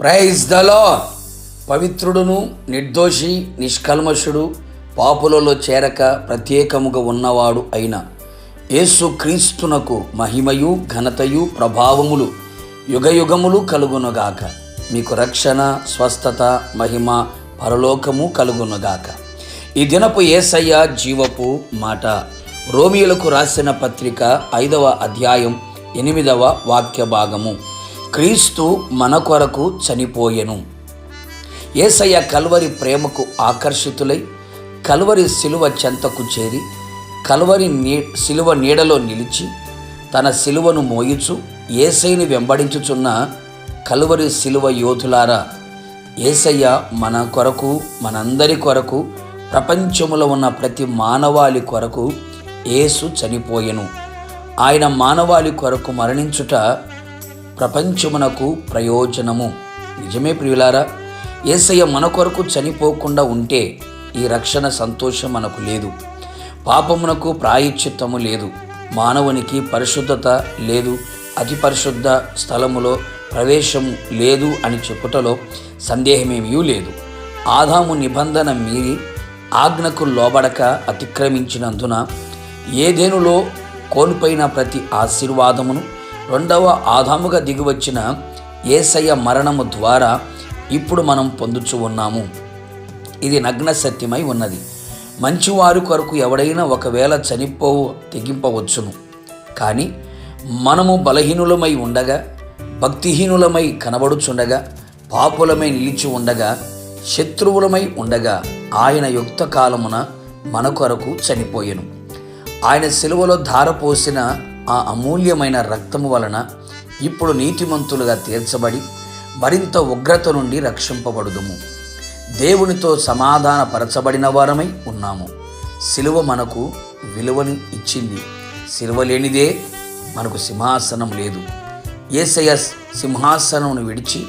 Praise దలో పవిత్రుడును నిర్దోషి నిష్కల్మషుడు పాపులలో చేరక ప్రత్యేకముగా ఉన్నవాడు అయిన యేసు క్రీస్తునకు మహిమయు ఘనతయు ప్రభావములు యుగయుగములు కలుగునుగాక. మీకు రక్షణ స్వస్థత మహిమ పరలోకము కలుగునుగాక. ఈ దినపు ఏసయ్య జీవపు మాట. రోమియులకు రాసిన పత్రిక ఐదవ అధ్యాయం ఎనిమిదవ వాక్య భాగము క్రీస్తు మన కొరకు చనిపోయెను. ఏసయ్య కల్వరి ప్రేమకు ఆకర్షితులై కల్వరి శిలువ చెంతకు చేరి కల్వరి నీ శిలువ నీడలో నిలిచి తన శిలువను మోయిచు ఏసైని వెంబడించుచున్న కల్వరి శిలువ యోధులారా ఏసయ్య మన కొరకు మనందరి కొరకు ప్రపంచములో ఉన్న ప్రతి మానవాళి కొరకు ఏసు చనిపోయెను. ఆయన మానవాళి కొరకు మరణించుట ప్రపంచమునకు ప్రయోజనము. నిజమే ప్రియులారా ఏసయ్య మన కొరకు చనిపోకుండా ఉంటే ఈ రక్షణ సంతోషం మనకు లేదు. పాపమునకు ప్రాయశ్చిత్తము లేదు. మానవునికి పరిశుద్ధత లేదు. అతి పరిశుద్ధ స్థలములో ప్రవేశం లేదు అని చెప్పుటలో సందేహమేమీ లేదు. ఆదాము నిబంధన మీరి ఆజ్ఞకు లోబడక అతిక్రమించినందున ఏదేనులో కోల్పోయిన ప్రతి ఆశీర్వాదమును రెండవ ఆదాముగా దిగివచ్చిన ఏసయ్య మరణము ద్వారా ఇప్పుడు మనం పొందుచు ఉన్నాము. ఇది నగ్న సత్యమై ఉన్నది. మంచివారి కొరకు ఎవడైనా ఒకవేళ చనిపో తెగింపవచ్చును. కానీ మనము బలహీనులమై ఉండగా భక్తిహీనులమై కనబడుచుండగా పాపులమై నిలిచి ఉండగా శత్రువులమై ఉండగా ఆయన యుక్త కాలమున మన కొరకు చనిపోయెను. ఆయన సెలవులో ధారపోసిన ఆ అమూల్యమైన రక్తము వలన ఇప్పుడు నీతిమంతులుగా తీర్చబడి మరింత ఉగ్రత నుండి రక్షింపబడుదుము. దేవునితో సమాధానపరచబడిన వారమై ఉన్నాము. సిలువ మనకు విలువని ఇచ్చింది. సిలువ లేనిదే మనకు సింహాసనం లేదు. ఏసయ సింహాసనంను విడిచి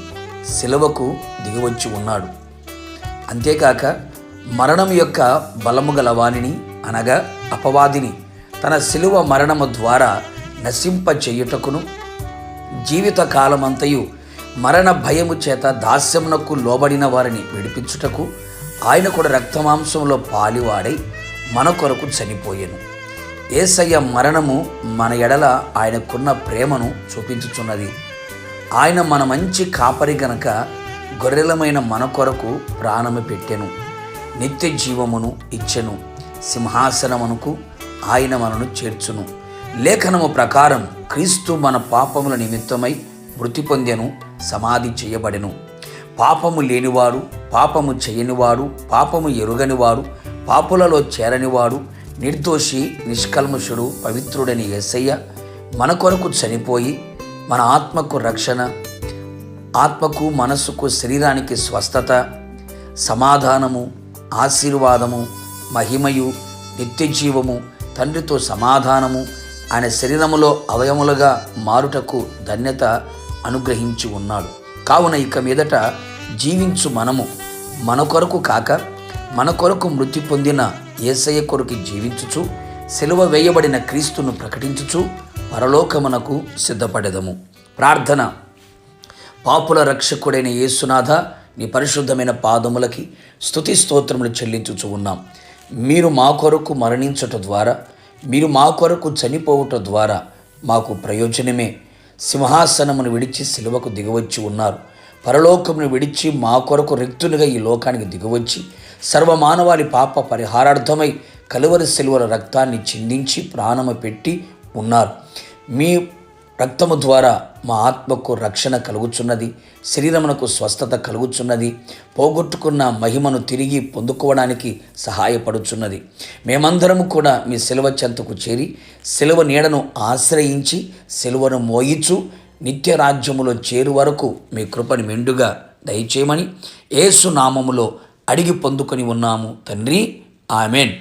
సిలువకు దిగివచ్చి ఉన్నాడు. అంతేకాక మరణం యొక్క బలము గల వాణిని అనగా అపవాదిని తన శిలువ మరణము ద్వారా నశింప చేయుటకును జీవిత కాలమంతయు మరణ భయము చేత దాస్యమునకు లోబడిన వారిని విడిపించుటకు ఆయన కూడా రక్తమాంసంలో పాలివాడై మన కొరకు చనిపోయాను. ఏసయ్య మరణము మన ఎడల ఆయనకున్న ప్రేమను చూపించుచున్నది. ఆయన మన మంచి కాపరి గనక గొర్రెలమైన మన కొరకు ప్రాణము పెట్టెను నిత్య జీవమును ఇచ్చెను సింహాసనమునకు ఆయన మనను చేర్చును. లేఖనము ప్రకారం క్రీస్తు మన పాపముల నిమిత్తమై మృతి పొందెను సమాధి చేయబడెను. పాపము లేనివాడు పాపము చేయనివాడు పాపము ఎరుగనివారు పాపులలో చేరనివాడు నిర్దోషి నిష్కల్మషుడు పవిత్రుడని ఎస్సయ్య మన కొరకు చనిపోయి మన ఆత్మకు రక్షణ ఆత్మకు మనస్సుకు శరీరానికి స్వస్థత సమాధానము ఆశీర్వాదము మహిమయు నిత్యజీవము తండ్రితో సమాధానము ఆయన శరీరములో అవయములుగా మారుటకు ధన్యత అనుగ్రహించి ఉన్నాడు. కావున ఇక మీదట జీవించు మనము. మన కొరకు కాక మన కొరకు మృతి పొందిన ఏసయ్య కొరకు జీవించుచు సెలవ వేయబడిన క్రీస్తును ప్రకటించుచు పరలోకమునకు సిద్ధపడెదము. ప్రార్థన. పాపుల రక్షకుడైన యేసునాథ నీ పరిశుద్ధమైన పాదములకి స్థుతి స్తోత్రములు చెల్లించుచు ఉన్నాం. మీరు మా కొరకు మరణించట ద్వారా మీరు మా కొరకు చనిపోవుట ద్వారా మాకు ప్రయోజనమే. సింహాసనమును విడిచి సిలువకు దిగవచ్చి ఉన్నారు. పరలోకమును విడిచి మా కొరకు రిక్తులుగా ఈ లోకానికి దిగవచ్చి సర్వమానవాళి పాప పరిహారార్థమై కలువరి సిలువల రక్తాన్ని చిందించి ప్రాణము పెట్టి ఉన్నారు. మీ రక్తము ద్వారా మా ఆత్మకు రక్షణ కలుగుచున్నది శరీరమునకు స్వస్థత కలుగుచున్నది పోగొట్టుకున్న మహిమను తిరిగి పొందుకోవడానికి సహాయపడుచున్నది. మేమందరము కూడా మీ సెలవ చెంతకు చేరి సెలవ నీడను ఆశ్రయించి సెలవను మోయిచు నిత్య రాజ్యములో చేరు వరకు మీ కృపని మెండుగా దయచేయమని ఏసు నామములో అడిగి పొందుకొని ఉన్నాము తండ్రి. ఆమెన్.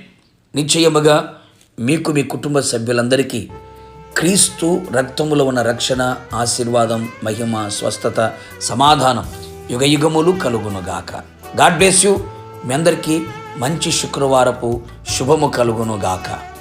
నిశ్చయముగా మీకు మీ కుటుంబ సభ్యులందరికీ క్రీస్తు రక్తములో ఉన్న రక్షణ ఆశీర్వాదం మహిమ స్వస్థత సమాధానం యుగయుగములు కలుగునుగాక. God bless you. మీ అందరికీ మంచి శుక్రవారపు శుభము కలుగునుగాక.